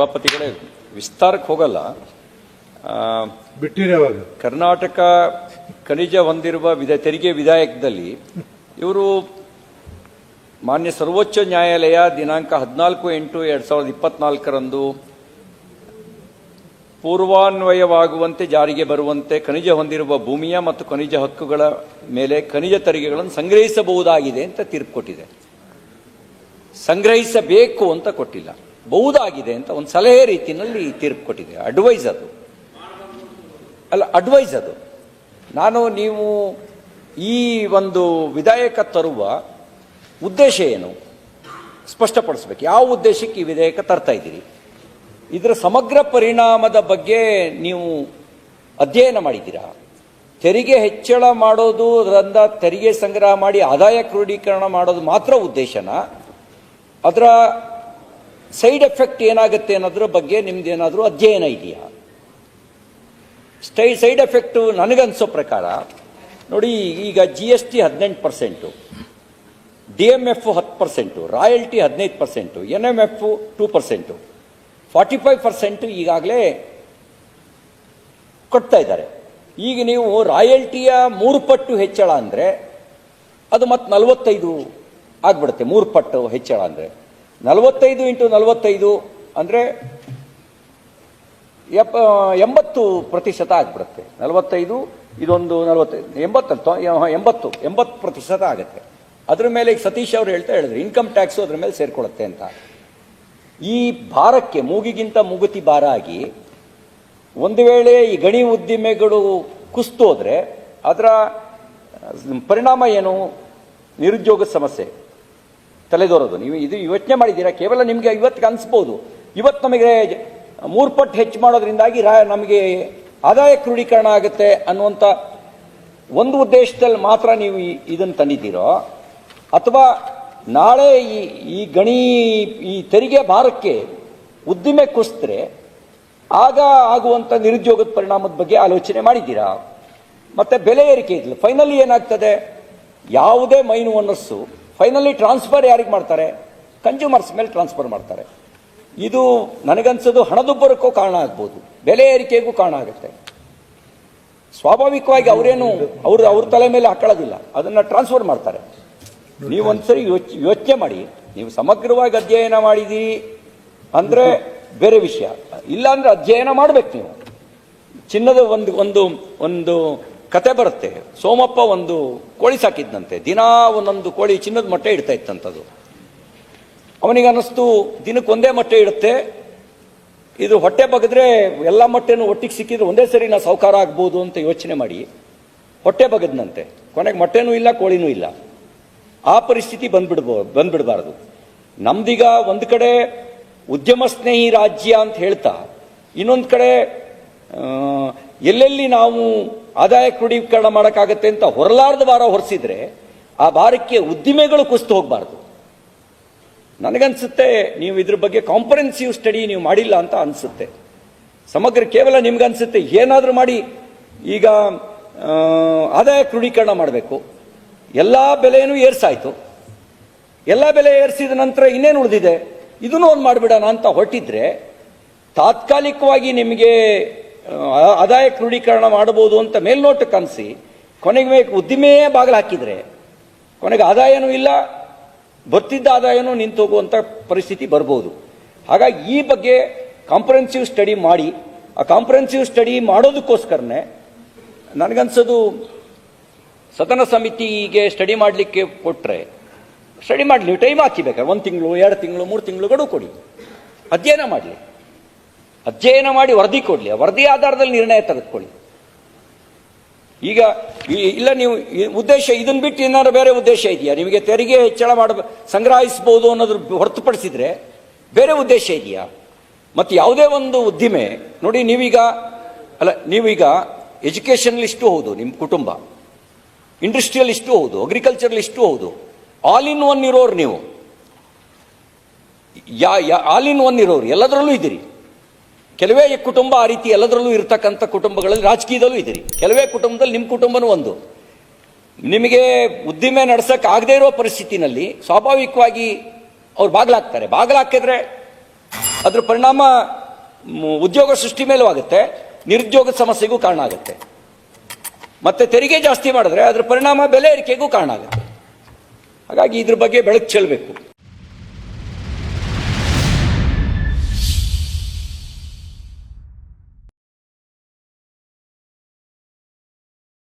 ಸಭಾಪತಿಗಳೇ ವಿಸ್ತಾರಕ್ಕೆ ಹೋಗಲ್ಲ. ಬಿಟ್ಟಿರ ಕರ್ನಾಟಕ ಖನಿಜ ಹೊಂದಿರುವ ವಿಧ ತೆರಿಗೆ ವಿಧಾಯಕದಲ್ಲಿ ಇವರು ಮಾನ್ಯ ಸರ್ವೋಚ್ಚ ನ್ಯಾಯಾಲಯ ದಿನಾಂಕ ಹದಿನಾಲ್ಕು ಎಂಟು ಎರಡು ಸಾವಿರದ ಇಪ್ಪತ್ನಾಲ್ಕರಂದು ಪೂರ್ವಾನ್ವಯವಾಗುವಂತೆ ಜಾರಿಗೆ ಬರುವಂತೆ ಖನಿಜ ಹೊಂದಿರುವ ಭೂಮಿಯ ಮತ್ತು ಖನಿಜ ಹಕ್ಕುಗಳ ಮೇಲೆ ಖನಿಜ ತೆರಿಗೆಗಳನ್ನು ಸಂಗ್ರಹಿಸಬಹುದಾಗಿದೆ ಅಂತ ತೀರ್ಪು ಕೊಟ್ಟಿದೆ. ಸಂಗ್ರಹಿಸಬೇಕು ಅಂತ ಕೊಟ್ಟಿಲ್ಲ. ಬಹುದಾಗಿದೆ ಅಂತ ಒಂದು ಸಲಹೆ ರೀತಿಯಲ್ಲಿ ತೀರ್ಪು ಕೊಟ್ಟಿದೆ ಅಡ್ವೈಸ್ ಅದು. ಅಲ್ಲ ಅಡ್ವೈಸ್ ಅದು. ನಾನು ನೀವು ಈ ಒಂದು ವಿಧೇಯಕ ತರುವ ಉದ್ದೇಶ ಏನು? ಸ್ಪಷ್ಟಪಡಿಸ್ಬೇಕು. ಯಾವ ಉದ್ದೇಶಕ್ಕೆ ಈ ವಿಧೇಯಕ ತರ್ತಾ ಇದ್ದೀರಿ? ಇದರ ಸಮಗ್ರ ಪರಿಣಾಮದ ಬಗ್ಗೆ ನೀವು ಅಧ್ಯಯನ ಮಾಡಿದ್ದೀರಾ? ತೆರಿಗೆ ಹೆಚ್ಚಳ ಮಾಡೋದು, ಅದರಿಂದ ತೆರಿಗೆ ಸಂಗ್ರಹ ಮಾಡಿ ಆದಾಯ ಕ್ರೋಢೀಕರಣ ಮಾಡೋದು ಮಾತ್ರ ಉದ್ದೇಶನ? ಅದರ ಸೈಡ್ ಎಫೆಕ್ಟ್ ಏನಾಗುತ್ತೆ ಅನ್ನೋದ್ರ ಬಗ್ಗೆ ನಿಮ್ದೇನಾದರೂ ಅಧ್ಯಯನ ಇದೆಯಾ? ಸ್ಟೈ, ಸೈಡ್ ಎಫೆಕ್ಟು ನನಗನ್ಸೋ ಪ್ರಕಾರ, ನೋಡಿ, ಈಗ ಜಿ ಎಸ್ ಟಿ ಹದಿನೆಂಟು ಪರ್ಸೆಂಟು ಡಿ ಎಂ ಎಫ್ ಹತ್ತು ಪರ್ಸೆಂಟು, ರಾಯಲ್ಟಿ ಹದಿನೈದು percent N M F two percent, forty five percent ಈಗಾಗಲೇ ಕೊಡ್ತಾ ಇದ್ದಾರೆ. ಈಗ ನೀವು ರಾಯಲ್ಟಿಯ ಮೂರು ಪಟ್ಟು ಹೆಚ್ಚಳ ಅಂದರೆ ಅದು ಮತ್ತೆ ನಲವತ್ತೈದು ಆಗ್ಬಿಡುತ್ತೆ, ಮೂರು ಪಟ್ಟು ಹೆಚ್ಚಳ ಅಂದರೆ. ನಲವತ್ತೈದು ಇಂಟು ನಲವತ್ತೈದು ಅಂದರೆ ಎಪ್ಪ ಎಂಬತ್ತು ಪ್ರತಿಶತ ಆಗ್ಬಿಡುತ್ತೆ. ನಲವತ್ತೈದು, ಇದೊಂದು ನಲವತ್ತೈದು, ಎಂಬತ್ತು ಎಂಬತ್ತು ಎಂಬತ್ತು ಪ್ರತಿಶತ ಆಗುತ್ತೆ. ಅದ್ರ ಮೇಲೆ ಈಗ ಸತೀಶ್ ಅವರು ಹೇಳ್ತಾ ಹೇಳಿದ್ರು ಇನ್ಕಮ್ ಟ್ಯಾಕ್ಸು ಅದ್ರ ಮೇಲೆ ಸೇರ್ಕೊಳ್ಳುತ್ತೆ ಅಂತ. ಈ ಭಾರಕ್ಕೆ ಮೂಗಿಗಿಂತ ಮೂಗುತಿ ಭಾರ ಆಗಿ ಒಂದು ವೇಳೆ ಈ ಗಣಿ ಉದ್ದಿಮೆಗಳು ಕುಸ್ತೋದ್ರೆ, ಅದರ ಪರಿಣಾಮ ಏನು? ನಿರುದ್ಯೋಗ ಸಮಸ್ಯೆ. ತಲೆದೋರೋದು. ನೀವು ಇದು ಯೋಚನೆ ಮಾಡಿದ್ದೀರಾ? ಕೇವಲ ನಿಮಗೆ ಇವತ್ತಿಗೆ ಅನಿಸ್ಬೋದು. ಇವತ್ತು ನಮಗೆ ಮೂರು ಪಟ್ಟು ಹೆಚ್ಚು ಮಾಡೋದ್ರಿಂದಾಗಿ ರಾ ನಮಗೆ ಆದಾಯ ಕ್ರೋಢೀಕರಣ ಆಗುತ್ತೆ ಅನ್ನುವಂಥ ಒಂದು ಉದ್ದೇಶದಲ್ಲಿ ಮಾತ್ರ ನೀವು ಇದನ್ನು ತಂದಿದ್ದೀರೋ, ಅಥವಾ ನಾಳೆ ಈ ಈ ಗಣಿ ಈ ತೆರಿಗೆ ಭಾರಕ್ಕೆ ಉದ್ದಿಮೆ ಕುಸಿದ್ರೆ ಆಗ ಆಗುವಂಥ ನಿರುದ್ಯೋಗದ ಪರಿಣಾಮದ ಬಗ್ಗೆ ಆಲೋಚನೆ ಮಾಡಿದ್ದೀರಾ? ಮತ್ತು ಬೆಲೆ ಏರಿಕೆ ಇದ್ಲು ಫೈನಲಿ ಏನಾಗ್ತದೆ? ಯಾವುದೇ ಮೈನು ಓನರ್ಸು ಫೈನಲಿ ಟ್ರಾನ್ಸ್ಫರ್ ಯಾರಿಗೆ ಮಾಡ್ತಾರೆ? ಕನ್ಸ್ಯೂಮರ್ಸ್ ಮೇಲೆ ಟ್ರಾನ್ಸ್ಫರ್ ಮಾಡ್ತಾರೆ. ಇದು ನನಗನ್ಸೋದು ಹಣದುಬ್ಬರಕ್ಕೂ ಕಾರಣ ಆಗ್ಬೋದು. ಬೆಲೆ ಏರಿಕೆಗೂ ಕಾರಣ ಆಗುತ್ತೆ. ಸ್ವಾಭಾವಿಕವಾಗಿ ಅವರೇನು ಅವ್ರ ಅವ್ರ ತಲೆ ಮೇಲೆ ಹಾಕೊಳ್ಳೋದಿಲ್ಲ. ಅದನ್ನು ಟ್ರಾನ್ಸ್ಫರ್ ಮಾಡ್ತಾರೆ. ನೀವು ಒಂದ್ಸರಿ ಯೋಚ್ ಯೋಚನೆ ಮಾಡಿ. ನೀವು ಸಮಗ್ರವಾಗಿ ಅಧ್ಯಯನ ಮಾಡಿದ್ದೀರಿ ಅಂದರೆ ಬೇರೆ ವಿಷಯ. ಇಲ್ಲಾಂದ್ರೆ ಅಧ್ಯಯನ ಮಾಡ್ಬೇಕು ನೀವು. ಚಿನ್ನದ ಒಂದು ಒಂದು ಒಂದು ಕತೆ ಬರುತ್ತೆ. ಸೋಮಪ್ಪ ಒಂದು ಕೋಳಿ ಸಾಕಿದ್ನಂತೆ. ದಿನಾ ಒಂದೊಂದು ಕೋಳಿ ಚಿನ್ನದ ಮೊಟ್ಟೆ ಇಡ್ತಾ ಇತ್ತಂಥದ್ದು ಅವನಿಗೆ ಅನ್ನಿಸ್ತು ದಿನಕ್ಕೆ ಒಂದೇ ಮೊಟ್ಟೆ ಇಡುತ್ತೆ. ಇದು ಹೊಟ್ಟೆ ಬಗೆದ್ರೆ ಎಲ್ಲ ಮೊಟ್ಟೆನೂ ಒಟ್ಟಿಗೆ ಸಿಕ್ಕಿದ್ರೆ ಒಂದೇ ಸರಿ ನಾ ಸಾವುಕಾರ ಆಗ್ಬೋದು ಅಂತ ಯೋಚನೆ ಮಾಡಿ ಹೊಟ್ಟೆ ಬಗೆದ್ನಂತೆ. ಕೊನೆಗೆ ಮೊಟ್ಟೆನೂ ಇಲ್ಲ, ಕೋಳಿನೂ ಇಲ್ಲ. ಆ ಪರಿಸ್ಥಿತಿ ಬಂದ್ಬಿಡ್ಬೋ, ಬಂದ್ಬಿಡಬಾರ್ದು. ನಮ್ದೀಗ ಒಂದು ಕಡೆ ಉದ್ಯಮ ಸ್ನೇಹಿ ರಾಜ್ಯ ಅಂತ ಹೇಳ್ತಾ, ಇನ್ನೊಂದು ಕಡೆ ಎಲ್ಲೆಲ್ಲಿ ನಾವು ಆದಾಯ ಕ್ರೋಢೀಕರಣ ಮಾಡೋಕ್ಕಾಗತ್ತೆ ಅಂತ ಹೊರಲಾರದ ಭಾರ ಹೊರಿಸಿದ್ರೆ ಆ ಭಾರಕ್ಕೆ ಉದ್ದಿಮೆಗಳು ಕುಸಿತು ಹೋಗಬಾರ್ದು. ನನಗನ್ಸುತ್ತೆ ನೀವು ಇದ್ರ ಬಗ್ಗೆ ಕಾಂಪರೆನ್ಸಿವ್ ಸ್ಟಡಿ ನೀವು ಮಾಡಿಲ್ಲ ಅಂತ ಅನಿಸುತ್ತೆ. ಸಮಗ್ರ ಕೇವಲ ನಿಮ್ಗನ್ಸುತ್ತೆ, ಏನಾದರೂ ಮಾಡಿ ಈಗ ಆದಾಯ ಕ್ರೋಢೀಕರಣ ಮಾಡಬೇಕು. ಎಲ್ಲ ಬೆಲೆಯೂ ಏರ್ಸಾಯಿತು. ಎಲ್ಲ ಬೆಲೆ ಏರಿಸಿದ ನಂತರ ಇನ್ನೇನು ಉಳಿದಿದೆ? ಇದನ್ನು ಒಂದು ಮಾಡಿಬಿಡೋಣ ಅಂತ ಹೊರಟಿದ್ರೆ ತಾತ್ಕಾಲಿಕವಾಗಿ ನಿಮಗೆ ಆದಾಯ ಕ್ರೋಢೀಕರಣ ಮಾಡಬಹುದು ಅಂತ ಮೇಲ್ನೋಟಕ್ಕೆ ಅನಿಸಿ ಕೊನೆಗೆ ಉದ್ದಿಮೆಯೇ ಬಾಗಿಲು ಹಾಕಿದರೆ, ಕೊನೆಗೆ ಆದಾಯನೂ ಇಲ್ಲ, ಬರ್ತಿದ್ದ ಆದಾಯನೂ ನಿಂತು ಹೋಗುವಂಥ ಪರಿಸ್ಥಿತಿ ಬರ್ಬೋದು. ಹಾಗಾಗಿ ಈ ಬಗ್ಗೆ ಕಾಂಪ್ರೆನ್ಸಿವ್ ಸ್ಟಡಿ ಮಾಡಿ, ಆ ಕಾಂಪ್ರೆನ್ಸಿವ್ ಸ್ಟಡಿ ಮಾಡೋದಕ್ಕೋಸ್ಕರನೇ ನನಗನ್ಸೋದು ಸದನ ಸಮಿತಿಗೆ ಸ್ಟಡಿ ಮಾಡಲಿಕ್ಕೆ ಕೊಟ್ಟರೆ ಸ್ಟಡಿ ಮಾಡಲಿ ಟೈಮ್ ಹಾಕಿ ಬೇಕಾದ್ರೆ ಒಂದು ತಿಂಗಳು, ಎರಡು ತಿಂಗಳು, ಮೂರು ತಿಂಗಳು ಕೊಡಿ. ಅಧ್ಯಯನ ಮಾಡಲಿ. ಅಧ್ಯಯನ ಮಾಡಿ ವರದಿ ಕೊಡಲಿ. ವರದಿ ಆಧಾರದಲ್ಲಿ ನಿರ್ಣಯ ತೆಗೆದುಕೊಳ್ಳಿ. ಈಗ ಇಲ್ಲ ನೀವು ಉದ್ದೇಶ ಇದನ್ನ ಬಿಟ್ಟು ಏನಾದ್ರು ಬೇರೆ ಉದ್ದೇಶ ಇದೆಯಾ? ನಿಮಗೆ ತೆರಿಗೆ ಹೆಚ್ಚಳ ಮಾಡ ಸಂಗ್ರಹಿಸಬಹುದು ಅನ್ನೋದ್ರ ಹೊರತುಪಡಿಸಿದ್ರೆ ಬೇರೆ ಉದ್ದೇಶ ಇದೆಯಾ? ಮತ್ತು ಯಾವುದೇ ಒಂದು ಉದ್ದಿಮೆ, ನೋಡಿ ನೀವೀಗ, ಅಲ್ಲ, ನೀವೀಗ ಎಜುಕೇಷನ್ಲಿಸ್ಟು ಹೌದು ನಿಮ್ಮ ಕುಟುಂಬ. ಇಂಡಸ್ಟ್ರಿಯಲಿಸ್ಟು ಹೌದು ಅಗ್ರಿಕಲ್ಚರ್ಲಿಸ್ಟು ಹೌದು. ಆಲ್ ಇನ್ ಒನ್ ಇರೋರು ನೀವು. ಯಾ- ಆಲ್ ಇನ್ ಒನ್ ಇರೋರು, ಎಲ್ಲದರಲ್ಲೂ ಇದ್ದೀರಿ. ಕೆಲವೇ ಕುಟುಂಬ ಆ ರೀತಿ ಎಲ್ಲದರಲ್ಲೂ ಇರತಕ್ಕಂಥ ಕುಟುಂಬಗಳಲ್ಲಿ ರಾಜಕೀಯದಲ್ಲೂ ಇದ್ದೀರಿ. ಕೆಲವೇ ಕುಟುಂಬದಲ್ಲಿ ನಿಮ್ಮ ಕುಟುಂಬನೂ ಒಂದು. ನಿಮಗೆ ಉದ್ದಿಮೆ ನಡೆಸಕ್ಕೆ ಆಗದೇ ಇರೋ ಪರಿಸ್ಥಿತಿನಲ್ಲಿ ಸ್ವಾಭಾವಿಕವಾಗಿ ಅವ್ರು ಬಾಗ್ಲಾಕ್ತಾರೆ ಬಾಗ್ಲಾಕಿದ್ರೆ ಅದ್ರ ಪರಿಣಾಮ ಉದ್ಯೋಗ ಸೃಷ್ಟಿ ಮೇಲೂ ಆಗುತ್ತೆ ನಿರುದ್ಯೋಗದ ಸಮಸ್ಯೆಗೂ ಕಾರಣ ಆಗುತ್ತೆ. ಮತ್ತೆ ತೆರಿಗೆ ಜಾಸ್ತಿ ಮಾಡಿದ್ರೆ ಅದ್ರ ಪರಿಣಾಮ ಬೆಲೆ ಏರಿಕೆಗೂ ಕಾರಣ ಆಗುತ್ತೆ. ಹಾಗಾಗಿ ಇದ್ರ ಬಗ್ಗೆ ಬೆಳಕು ಚೆಲ್ಲಬೇಕು